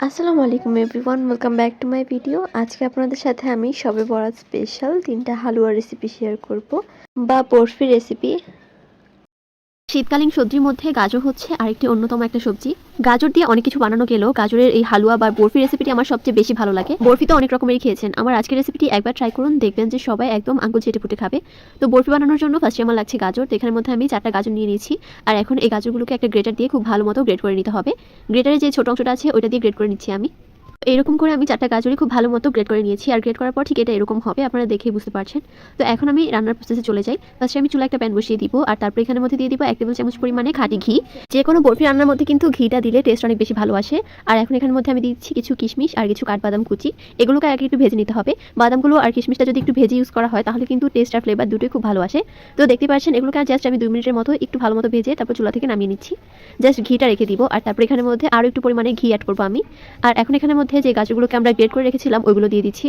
আসসালামু আলাইকুম everyone welcome back to my video আজকে আপনাদের সাথে আমি সবে বরাত স্পেশাল তিনটা হালুয়া রেসিপি শেয়ার করব। বা বরফি রেসিপি শীতকালীন সবজির মধ্যে গাজর হচ্ছে আরেকটি অন্যতম একটা সবজি। গাজর দিয়ে অনেক কিছু বানানো গেলেও গাজরের এই হালুয়া বা বরফি রেসিপিটি আমার সবচেয়ে বেশি ভালো লাগে। বরফি তো অনেক রকমেরই খেয়েছেন। আমার আজকের রেসিপিটি একবার ট্রাই করুন, দেখবেন যে সবাই একদম আঙ্গুল চেটে ফুটে খাবে। তো বরফি বানানোর জন্য ফার্স্টে আমার লাগছে গাজর, তো এখানের মধ্যে আমি চারটা গাজর নিয়ে নিয়েছি। আর এখন এই গাজরগুলোকে একটা গ্রেটার দিয়ে খুব ভালো মতো গ্রেড করে নিতে হবে। গ্রেটারে যে ছোট অংশটা আছে, ওইটা দিয়ে গ্রেড করে নিচ্ছি আমি। এরকম করে আমি চারটা গাজরই খুব ভালো মতো গ্রেড করে নিয়েছি। আর গ্রেড করার পর ঠিক এটা এরকম হবে, আপনারা দেখেই বুঝতে পারছেন। তো এখন আমি রান্নার প্রসেসে চলে যাই। ফার্স্টে আমি চুলা একটা প্যান বসিয়ে দিব, আর তারপর এখানের মধ্যে দিয়ে দিব এক টেবিল চামচ পরিমাণে খাঁটি ঘি। যে কোনো বরফি রান্নার মধ্যে কিন্তু ঘিটা দিলে টেস্ট অনেক বেশি ভালো আসে। আর এখন এখানের মধ্যে আমি দিচ্ছি কিছু কিশমিশ আর কিছু কাঠবাদাম কুচি। এগুলোকে আগে একটু ভেজে নিতে হবে। বাদামগুলো আর কিশমিশটা যদি একটু ভেজে ইউজ করা হয়, তাহলে কিন্তু টেস্ট আর ফ্লেভার দুটোই খুব ভালো আসে। তো দেখতে পাচ্ছেন, এগুলোকে আর জাস্ট আমি দুই মিনিটের মতো একটু ভালো মতো ভেজে তারপর চুলা থেকে নামিয়ে নিচ্ছি। জাস্ট ঘিটা রেখে দিব, আর তারপর এখানের মধ্যে আরও একটু পরিমাণে ঘি অ্যাড করব আমি। আর এখন এখানের যে গাছগুলোকে আমরা গ্রেড করে রেখেছিলাম, ওইগুলো দিয়ে দিচ্ছি।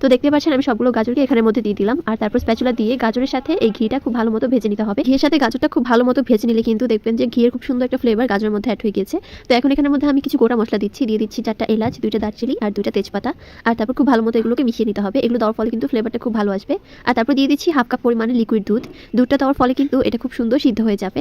তো দেখতে পাচ্ছেন, আমি সবগুলো গাজরকে এখানের মধ্যে দিয়ে দিলাম। আর তারপর স্প্যাচুলা দিয়ে গাজরের সাথে এই ঘিটা খুব ভালো মতো ভেজে নিতে হবে। ঘিয়ের সাথে গাজরটা খুব ভালো মতো ভেজে নিলে কিন্তু দেখবেন যে ঘিয়ের খুব সুন্দর একটা ফ্লেভার গাজরের মধ্যে অ্যাড হয়ে গেছে তো এখন এখানের মধ্যে আমি কিছু গোটা মশলা দিচ্ছি। দিয়ে দিচ্ছি চারটা এলাচ, দুইটা দারচিনি আর দুইটা তেজপাতা। আর তারপর খুব ভালো মতো এগুলোকে মিশিয়ে নিতে হবে। এগুলো দেওয়ার ফলে কিন্তু ফ্লেভারটা খুব ভালো আসবে। আর তারপর দিয়ে দিচ্ছি হাফ কাপ পরিমাণে লিকুইড দুধ। দুধটা দেওয়ার ফলে কিন্তু এটা খুব সুন্দর সিদ্ধ হয়ে যাবে।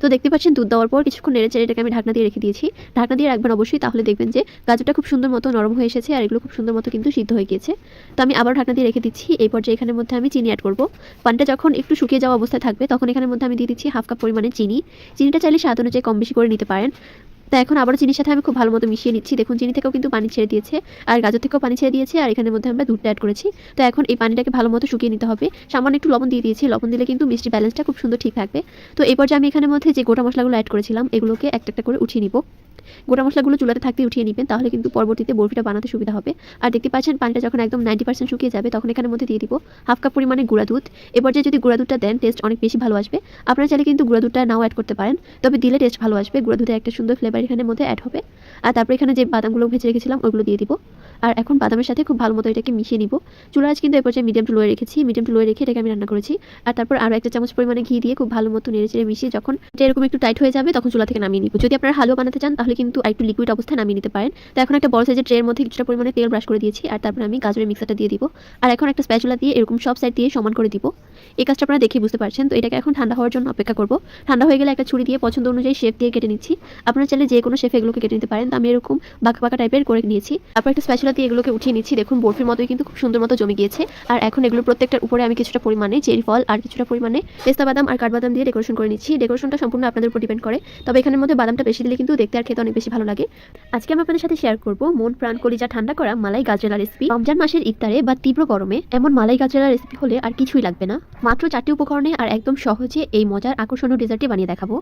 তো দেখতে পাচ্ছেন, দুধ দেওয়ার পর কিছুক্ষণ নেড়ে চেড়ে এটাকে আমি ঢাকনা দিয়ে রেখে দিয়েছি। ঢাকনা দিয়ে রাখবেন অবশ্যই, তাহলে দেখবেন যে গাজরটা খুব সুন্দর মতো নরম হয়ে এসেছে আর এগুলো খুব সুন্দর মতো কিন্তু সিদ্ধ হয়ে গিয়েছে। তো আমি আবার ঢাকনা দিয়ে রেখে দিচ্ছি। এই পর্যায়ে এখানের মধ্যে আমি চিনি অ্যাড করব। পানটা যখন একটু শুকিয়ে যাওয়া অবস্থায় থাকবে, তখন এখানের মধ্যে আমি দিয়ে দিচ্ছি হাফ কাপ পরিমাণে চিনি। চিনিটা চাইলে স্বাদ অনুযায়ী কম বেশি করে নিতে পারেন। তো এখন আবার চিনির সাথে আমি খুব ভালো মতো মিশিয়ে নিচ্ছি। দেখুন, চিনি থেকেও কিন্তু পানি ছেড়ে দিয়েছে আর গাজর থেকেও পানি ছেড়ে দিয়েছে আর এখানের মধ্যে আমরা দুধটা অ্যাড করেছি। তো এখন এই পানিটাকে ভালো মতো শুকিয়ে নিতে হবে। সামান্য একটু লবণ দিয়ে দিয়েছি। লবণ দিলে কিন্তু মিষ্টি ব্যালেন্সটা খুব সুন্দর ঠিক থাকবে। তো এই যে আমি এখানের মধ্যে যে গোটা মশলাগুলো অ্যাড করেছিলাম, এগুলোকে একটা একটা করে উঠিয়ে নিব। গোটা মশলাগুলো চুলাতে থাকতে উঠিয়ে নেবেন, তাহলে কিন্তু পরবর্তীতে বরফিটা বানাতে সুবিধা হবে। আর দেখতে পাচ্ছেন পানিটা যখন একদম নাইনটি পার্সেন্ট শুকিয়ে যাবে, তখন এখানের মধ্যে দিয়ে দিব হাফ কাপ পরিমাণে গুঁড়া দুধ। এবার যে যদি গুঁড়া দুধটা দেন টেস্ট অনেক বেশি ভালো আসবে। আপনারা চাইলে কিন্তু গুঁড়া দুধটা নাও অ্যাড করতে পারেন, তবে দিলে টেস্ট ভালো আসবে। গুঁড়া দুধের একটা সুন্দর ফ্লেভার এখানের মধ্যে অ্যাড হবে। আর তারপর এখানে যে বাদামগুলো ভেজে রেখেছিলাম ওইগুলো দিয়ে দিব। আর এখন বাদামের সাথে খুব ভালো মতো এটাকে মিশিয়ে নিব। চুলা আজ কিন্তু এ পর্যায়ে মিডিয়াম টু লোয়ে রেখেছি। মিডিয়াম টু লোয়ে রেখে এটাকে আমি রান্না করেছি। আর তারপর আরও একটা চামচ পরিমাণে ঘি দিয়ে খুব ভালো মতো নেড়ে চেড়ে মিশিয়ে যখন এরকম একটু টাইট হয়ে যাবে, তখন চুলা থেকে নামিয়ে নিব। যদি আপনারা হালুয়া বানাতে চান, তাহলে কিন্তু একটু লিকুইড অবস্থায় নামিয়ে নিতে পারেন। তো এখন একটা বড় সাইজের ট্রের মধ্যে কিছুটা পরিমাণে তেল ব্রাশ করে দিয়েছি আর তারপর আমি গাজরের মিক্সারটা দিয়ে দিব। আর এখন একটা স্প্যাচুলা দিয়ে এরকম সব সাইড দিয়ে সমান করে দিব। এই কাজটা আপনারা দেখে বুঝতে পারছেন। তো এটাকে এখন ঠান্ডা হওয়ার জন্য অপেক্ষা করব। ঠান্ডা হয়ে গেলে একটা ছুরি দিয়ে পছন্দ অনুযায়ী শেপ দিয়ে কেটে নিচ্ছি। আপনারা চাইলে যে কোনো শেফে এগুলোকে কেটে নিতে পারেন। তো আমি এরকম বাঁকা বাঁকা টাইপের করে নিয়েছি। তারপর একটা স্প্যাচুলা দিয়ে এগুলোকে উঠিয়ে নিচ্ছি। দেখুন, বরফির মতোই কিন্তু খুব সুন্দর মতো জমে গিয়েছে। আর এখন এগুলো প্রত্যেকটার উপরে আমি কিছুটা পরিমাণে চেরি ফল আর কিছুটা পরিমাণে পেস্তা বাদাম আর কাঠবাদাম দিয়ে ডেকোরেশন করে নিচ্ছি। ডেকোরেশনটা সম্পূর্ণ আপনাদের উপর ডিপেন্ড করে। তবে এখানের মধ্যে বাদামটা বেশি দিলে কিন্তু দেখতে আর খেতে অনেক বেশি ভালো লাগে। আজকে আমি আপনাদের সাথে শেয়ার করব মন প্রাণ কলিজা ঠান্ডা করা মালাই গাজরেলা রেসিপি রমজান মাসের ইফতারে বা তীব্র গরমে এমন মালাই গাজরেলা রেসিপি হলে আর কিছুই লাগবে না। মাত্র চারটি উপকরণে আর একদম সহজে এই মজার আকর্ষণীয় ডেজার্টটি বানিয়ে দেখাবো।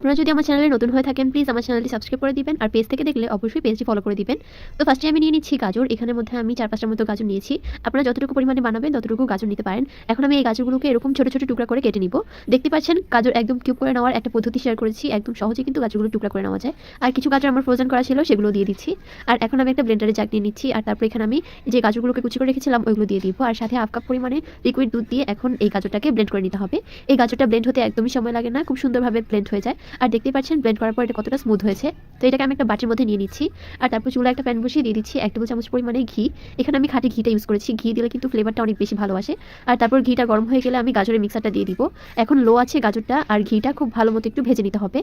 আপনারা যদি আমার চ্যানেলে নতুন হয়ে থাকেন প্লিজ আমার চ্যানেলটি সাবস্ক্রাইব করে দিবেন আর পেজ থেকে দেখলে অবশ্যই পেজটি ফলো করে দিবেন। তো ফার্স্টে আমি নিয়ে নিচ্ছি গাজর, এখানের মধ্যে আমি চার পাঁচটার মতো গাজর নিয়েছি। আপনারা যতটুকু পরিমাণে বানাবেন, ততটুকু গাজর নিতে পারেন। এখন আমি এই গাজরগুলোকে এরকম ছোটো ছোটো টুকরা করে কেটে নিব। দেখতে পাচ্ছেন, গাজর একদম কিউব করে নেওয়ার একটা পদ্ধতি শেয়ার করেছি। একদম সহজে কিন্তু গাজরগুলো টুকরা করে নেওয়া যায়। আর কিছু গাজর আমার ফ্রোজেন করা ছিল, সেগুলো দিয়ে দিচ্ছি। আর এখন আমি একটা ব্লেন্ডারে জাগ নিয়ে নিচ্ছি। আর তারপর এখানে আমি যে গাজরগুলোকে কুচি করে রেখেছিলাম, ওইগুলো দিয়ে দিব। আর সাথে হাফ কাপ পরিমাণে লিকুইড দুধ দিয়ে এখন এই গাজরটাকে ব্লেন্ড করে নিতে হবে। এই গাজরটা ব্লেন্ড হতে একদমই সময় লাগে না, খুব সুন্দরভাবে ব্লেন্ড হয়ে যায়। আর দেখতে পাচ্ছেন ব্লেন্ড করার পর এটা কতটা স্মুথ হয়েছে। তো এটাকে আমি একটা বাটির মধ্যে নিয়ে নিচ্ছি, আর তারপর চুলা একটা প্যান বসিয়ে দিয়ে দিচ্ছি এক টেবিল চামচ পরিমাণে ঘি। এখানে আমি খাঁটি ঘিটা ইউজ করেছি, ঘি দিলে কিন্তু ফ্লেভারটা অনেক বেশি ভালো আসে। আর তারপর ঘিটা গরম হয়ে গেলে আমি গাজরের মিক্সারটা দিয়ে দিব। এখন লো আছে গাজরটা, আর ঘিটা খুব ভালো মতো একটু ভেজে নিতে হবে।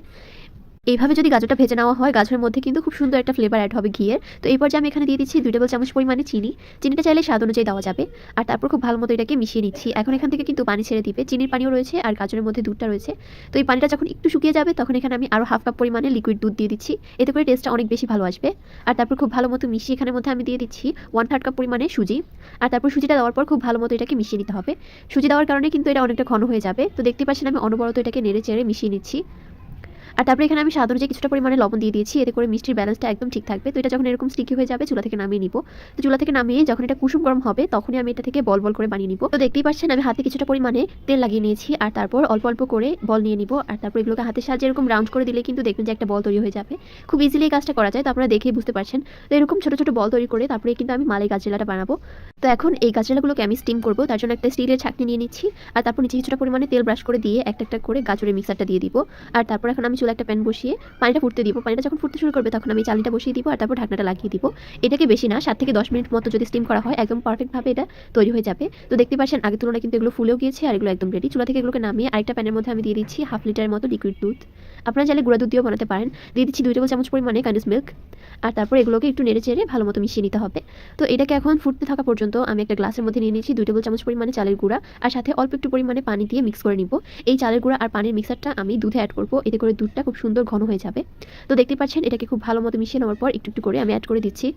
এইভাবে যদি গাজরটা ভেজে নেওয়া হয়, গাজরের মধ্যে কিন্তু খুব সুন্দর একটা ফ্লেভার অ্যাড হবে ঘিয়ের। তো এই পর্যায়ে আমি এখানে দিয়ে দিচ্ছি দুই টেবিল চামচ পরিমাণে চিনি। চিনিটা চাইলে স্বাদ অনুযায়ী দেওয়া যাবে। আর তারপর খুব ভালো মতো এটাকে মিশিয়ে নিচ্ছি। এখন এখান থেকে কিন্তু পানি ছেড়ে দিবে। চিনির পানিও রয়েছে আর গাজরের মধ্যে দুধটা রয়েছে। তো এই পানিটা যখন একটু শুকিয়ে যাবে, তখন এখানে আমি আরও হাফ কাপ পরিমাণে লিকুইড দুধ দিয়ে দিচ্ছি। এতে করে টেস্টটা অনেক বেশি ভালো আসবে। আর তারপর খুব ভালো মতো মিশিয়ে এখানের মধ্যে আমি দিয়ে দিচ্ছি ওয়ান থার্ড কাপ পরিমাণে সুজি। আর তারপর সুজিটা দেওয়ার পর খুব ভালো মতো এটাকে মিশিয়ে নিতে হবে। সুজি দেওয়ার কারণে কিন্তু এটা অনেকটা ঘন হয়ে যাবে। তো দেখতে পাচ্ছেন আমি অনবরত এটাকে নেড়ে চেড়ে মিশিয়ে নিচ্ছি। আর তারপরে এখানে আমি স্বাদ অনুযায়ী কিছুটা পরিমাণে লবণ দিয়ে দিয়েছি, এতে করে মিষ্টির ব্যালেন্সটা একদম ঠিক থাকবে। তো এটা যখন এরকম স্টিকি হয়ে যাবে, চুলা থেকে নামিয়ে নিব। তো চুলা থেকে নামিয়ে যখন এটা কুসুম গরম হবে, তখনই আমি এটা থেকে বল বল করে বানিয়ে নিব। তো দেখতেই পাচ্ছেন, আমি হাতে কিছুটা পরিমাণে তেল লাগিয়ে নিয়েছি, আর তারপর অল্প অল্প করে বল নিয়ে নিব। আর তারপর এগুলোকে হাতের সাহায্যে এরকম রাউন্ড করে দিলে কিন্তু দেখবেন যে একটা বল তৈরি হয়ে যাবে। খুব ইজিলি এই কাজটা করা যায়, তো আপনারা দেখেই বুঝতে পারছেন। তো এরকম ছোটো ছোটো বল তৈরি করে তারপরে কিন্তু আমি মালাই গাজরেলাটা বানাবো। তো এখন এই গাজরেলাগুলোকে আমি স্টিম করব, তার জন্য একটা স্টিলের ছাকনি নিয়ে নিচ্ছি। আর তারপর নিচে কিছুটা পরিমাণে তেল ব্রাশ করে দিয়ে একটা একটা করে গাজরের মিক্সারটা দিয়ে দিব। আর তারপর এখন আমি চুলা একটা প্যান বসিয়ে পানিটা ফুটতে দিব। পানিটা যখন ফুটতে শুরু করবে তখন আমি চালিটা বসিয়ে দিব আর তারপর ঢাকনাটা লাগিয়ে দিব। এটাকে বেশি না, সাত থেকে দশ মিনিট মতো যদি স্টিম করা হয়, একদম পারফেক্টভাবে এটা তৈরি হয়ে যাবে। তো দেখতে পাচ্ছেন, আগের তুলনায় কিন্তু এগুলো ফুলেও গিয়েছে আর এগুলো একদম রেডি চুলা থেকে এগুলোকে নামিয়ে আরেকটা প্যানের মধ্যে আমি দিয়ে দিচ্ছি হাফ লিটারের মতো লিকুইড দুধ। আপনারা চাইলে গুঁড়া দুধ দিয়েও বানাতে পারেন। দিয়ে দিচ্ছি দুই টেবিল চামচ পরিমাণে কান্ডিস মিল্ক আর তারপর এগুলোকে একটু নেড়ে চেড়ে ভালো মতো মিশিয়ে নিতে হবে। তো এটাকে এখন ফুটতে থাকা পর্যন্ত আমি একটা গ্লাসের মধ্যে নিয়ে নিয়েছি, দুই টেবিল চামচ পরিমাণে চালের গুঁড়া। আর সাথে অল্প একটু পরিমাণে পানি দিয়ে মিক্স করে নিব। এই চালের গুঁড়া আর পানির মিক্সারটা আমি দুধে অ্যাড করব। এতে করে দুধটা খুব সুন্দর, ঘন হয়ে যাবে। তো দেখতে পাচ্ছেন, এটাকে খুব ভালো মতো মিশিয়ে নেওয়ার পর একটু একটু করে আমি অ্যাড করে দিচ্ছি।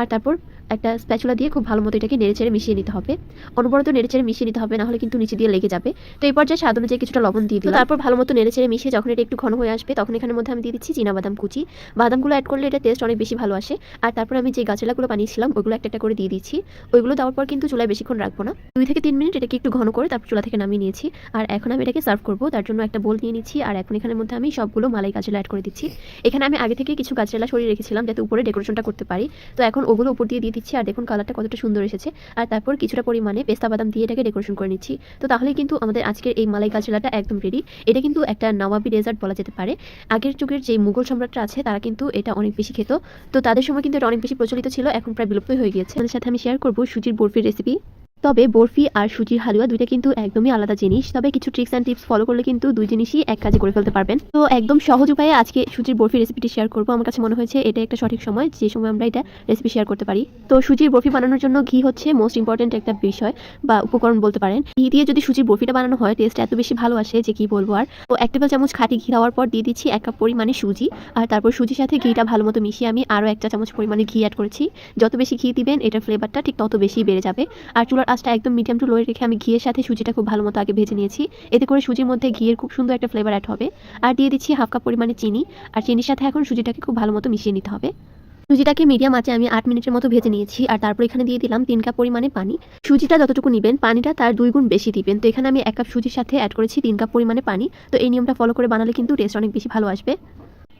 আর তারপর একটা স্প্যাচুলা দিয়ে খুব ভালো মতো এটাকে নেড়েচেড়ে মিশিয়ে নিতে হবে। অনবরত নেড়েচেড়ে মিশিয়ে নিতে হবে নাহলে কিন্তু নিচে দিয়ে লেগে যাবে। তো এই পর্যায়ে স্বাদ অনুযায়ী কিছুটা লবণ দিয়ে দিলাম। তারপর ভালো মতো নেড়েচেড়ে মিশিয়ে যখন এটা একটু ঘন হয়ে আসবে তখন এখানের মধ্যে আমি দিয়ে দিচ্ছি বাদাম কুচি। বাদামগুলো অ্যাড করলে এটা টেস্ট অনেক বেশি ভালো আসে। আর তারপর আমি যে গাছলাগুলো বানিয়েছিলাম ওইগুলো একটা একটা করে দিয়ে দিচ্ছি। ওইগুলো দেওয়ার পর কিন্তু চুলায় বেশিক্ষণ রাখব না। দুই থেকে তিন মিনিট এটাকে একটু ঘন করে তারপর চুলা থেকে নামিয়ে নিয়েছি। আর এখন আমি এটাকে সার্ভ করব তার জন্য একটা বোল নিয়ে নিচ্ছি। আর এখন এখানের মধ্যে আমি সবগুলো মালাই গাছলা অ্যাড করে দিচ্ছি। এখানে আমি আগে থেকে কিছু গাছলা সরিয়ে রেখেছিলাম যাতে উপরে ডেকোরেশনটা করতে পারি। তো এখন ওগুলো উপর দিয়ে দিয়ে দিচ্ছি, আর দেখুন কালারটা কতটা সুন্দর এসেছে। আর তারপর কিছুটা পরিমাণে পেস্তা বাদাম দিয়ে এটাকে ডেকোরেশন করে নিচ্ছি। তো তাহলে কিন্তু আমাদের আজকের এই মালাই কালচেলাটা একদম রেডি এটা কিন্তু একটা নবাবি ডেজার্ট বলা যেতে পারে। আগের যুগের যে মুঘল সম্রাটটা আছে, তারা কিন্তু এটা অনেক বেশি খেত। তো তাদের সময় কিন্তু এটা অনেক বেশি প্রচলিত ছিল, এখন প্রায় বিলুপ্ত হয়ে গিয়েছে। তাদের সাথে আমি শেয়ার করব সুজির বরফির রেসিপি তবে বরফি আর সুজির হালুয়া দুইটা কিন্তু একদমই আলাদা জিনিস। তবে কিছু ট্রিক্স অ্যান্ড টিপস ফলো করলে কিন্তু দুই জিনিসই এক কাজে করে ফেলতে পারবেন। তো একদম সহজ উপায়ে আজকে সুজির বরফি রেসিপিটি শেয়ার করব। আমার কাছে মনে হয়েছে এটা একটা সঠিক সময়, যে সময় আমরা এটা রেসিপি শেয়ার করতে পারি। তো সুজির বরফি বানানোর জন্য ঘি হচ্ছে মোস্ট ইম্পর্টেন্ট একটা বিষয় বা উপকরণ বলতে পারেন। ঘি দিয়ে যদি সুজির বরফিটা বানানো হয় টেস্ট এত বেশি ভালো আসে যে কি বলব আর। তো এক টেবিল চামচ খাঁটি ঘি দেওয়ার পর দিয়ে দিচ্ছি এক কাপ পরিমাণে সুজি। আর তারপর সুজির সাথে ঘিটা ভালো মতো মিশিয়ে আমি আরও একটা চামচ পরিমাণে ঘি অ্যাড করেছি। যত বেশি ঘি দিবেন, এটার ফ্লেভারটা ঠিক তত বেশি বেড়ে যাবে। আর চুলার আঁচটা একদম মিডিয়াম টু লোয়ে রেখে আমি ঘিয়ের সাথে সুজিটা খুব ভালো মতো আগে ভেজে নিয়েছি। এতে করে সুজির মধ্যে ঘিয়ের খুব সুন্দর একটা ফ্লেভার অ্যাড হবে। আর দিয়ে দিচ্ছি হাফ কাপ পরিমাণে চিনি। আর চিনির সাথে এখন সুজিটাকে খুব ভালো মতো মিশিয়ে নিতে হবে। সুজিটাকে মিডিয়াম আঁচে আমি আট মিনিটের মতো ভেজে নিয়েছি। আর তারপর এখানে দিয়ে দিলাম তিন কাপ পরিমাণে পানি। সুজিটা যতটুকু নেবেন, পানিটা তার দুই গুণ বেশি দিবেন। তো এখানে আমি এক কাপ সুজির সাথে অ্যাড করেছি তিন কাপ পরিমাণে পানি। তো এই নিয়মটা ফলো করে বানালে কিন্তু টেস্ট অনেক বেশি ভালো আসবে।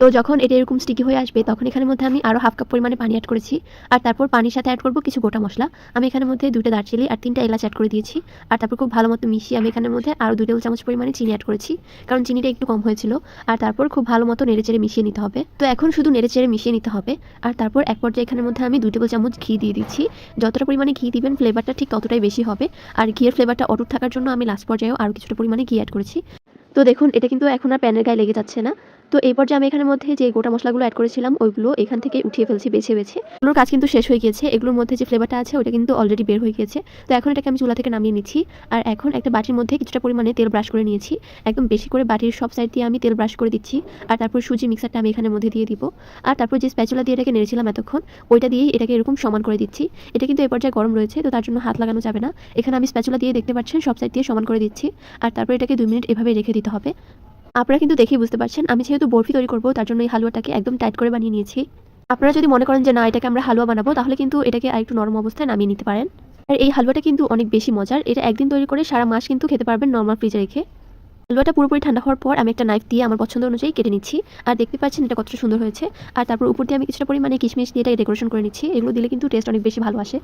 তো যখন এটা এরকম স্টিকি হয়ে আসবে, তখন এখানের মধ্যে আমি আরও হাফ কাপ পরিমাণে পানি অ্যাড করেছি। আর তারপর পানির সাথে অ্যাড করব কিছু গোটা মশলা। আমি এখানের মধ্যে দুইটা দারচিনি আর তিনটা এলাচ অ্যাড করে দিয়েছি। আর তারপর খুব ভালো মতো মিশিয়ে আমি এখানের মধ্যে আরও টেবিল চামচ পরিমাণে চিনি অ্যাড করেছি। কারণ চিনিটা একটু কম হয়েছিল। আর তারপর খুব ভালো মতো নেড়েচেড়ে মিশিয়ে নিতে হবে। তো এখন শুধু নেড়েচেড়ে মিশিয়ে নিতে হবে। আর তারপর এক পর্যায়ে এখানের মধ্যে আমি টেবিল চামচ ঘি দিয়ে দিচ্ছি। যতটা পরিমাণে ঘি দিবেন ফ্লেভারটা ঠিক ততটাই বেশি হবে। আর ঘিয়ের ফ্লেভারটা অটুট থাকার জন্য আমি লাস্ট পর্যায়েও আরও কিছুটা পরিমাণে ঘি অ্যাড করেছি। তো দেখুন, এটা কিন্তু এখন আর প্যানের গায়ে লেগে যাচ্ছে না। তো এই পর্যায়ে আমি এখানের মধ্যে যে গোটা মশলাগুলো অ্যাড করেছিলাম, ওইগুলো এখান থেকে উঠিয়ে ফেলছি, বেছে বেছে। এগুলোর কাজ কিন্তু শেষ হয়ে গিয়েছে। এগুলোর মধ্যে যে ফ্লেভারটা আছে, ওটা কিন্তু অলরেডি বের হয়ে গিয়েছে। তো এখন এটাকে আমি চুলা থেকে নামিয়ে নিচ্ছি। আর এখন একটা বাটির মধ্যে কিছুটা পরিমাণে তেল ব্রাশ করে নিয়েছি। একদম বেশি করে বাটির সব সাইড দিয়ে আমি তেল ব্রাশ করে দিচ্ছি। আর তারপর সুজি মিক্সারটা আমি এখানের মধ্যে দিয়ে দিব। আর তারপর যে স্প্যাচুলা দিয়ে এটাকে নেড়েছিলাম এতক্ষণ, ওইটা দিয়েই এটাকে এরকম সমান করে দিচ্ছি। এটা কিন্তু এই পর্যায়ে গরম রয়েছে, তো তার জন্য হাত লাগানো যাবে না। এখানে আমি স্প্যাচুলা দিয়ে দেখতে পাচ্ছেন, সব সাইড দিয়ে সমান করে দিচ্ছি। আর তারপর এটাকে দুই মিনিট এভাবে রেখে দিতে হবে। আপনারা কিন্তু দেখেই বুঝতে পারছেন, আমি যেহেতু বরফি তৈরি করব, তার জন্য এই হালুয়াটাকে একদম টাইট করে বানিয়ে নিয়েছি। আপনারা যদি মনে করেন যে না, এটাকে আমরা হালুয়া বানাবো, তাহলে কিন্তু এটাকে আরেকটু নরম অবস্থায় নামিয়ে নিতে পারেন। আর এই হালুয়াটা কিন্তু অনেক বেশি মজার, এটা একদিন তৈরি করে সারা মাস কিন্তু খেতে পারবেন নর্মাল ফ্রিজে রেখে। হালুয়াটা পুরোপুরি ঠান্ডা হওয়ার পর আমি একটা নাইফ দিয়ে আমার পছন্দ অনুযায়ী কেটে নিচ্ছি। আর দেখতে পাচ্ছেন এটা কতটা সুন্দর হয়েছে। আর তারপর উপর দিয়ে আমি কিছুটা পরিমাণে কিশমিশ দিয়ে এটাকে ডেকোরেশন করে নিচ্ছি। এগুলো দিলে কিন্তু টেস্ট অনেক বেশি ভালো আসে।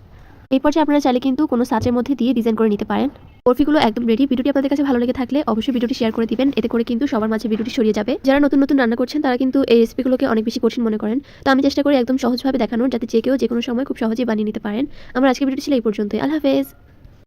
এই পর্যায়ে আপনারা চাইলে কিন্তু কোনো সাচের মধ্যে দিয়ে ডিজাইন করে নিতে পারেন। বরফিগুলো একদম রেডি ভিডিওটি আপনাদের কাছে ভালো লেগে থাকলে অবশ্যই ভিডিওটি শেয়ার করে দিবেন। এতে করে কিন্তু সবার মাঝে ভিডিওটি সরিয়ে যাবে। যারা নতুন নতুন রান্না করছেন, তারা কিন্তু এই রেসিপিগুলোকে অনেক বেশি কঠিন মনে করেন। তো আমি চেষ্টা করি একদম সহজভাবে দেখানোর, যাতে যে কেউ যে কোনো সময় খুব সহজেই বানিয়ে নিতে পারেন। আমার আজকে ভিডিওটি ছিল এই পর্যন্ত আল্লাহ হাফেজ।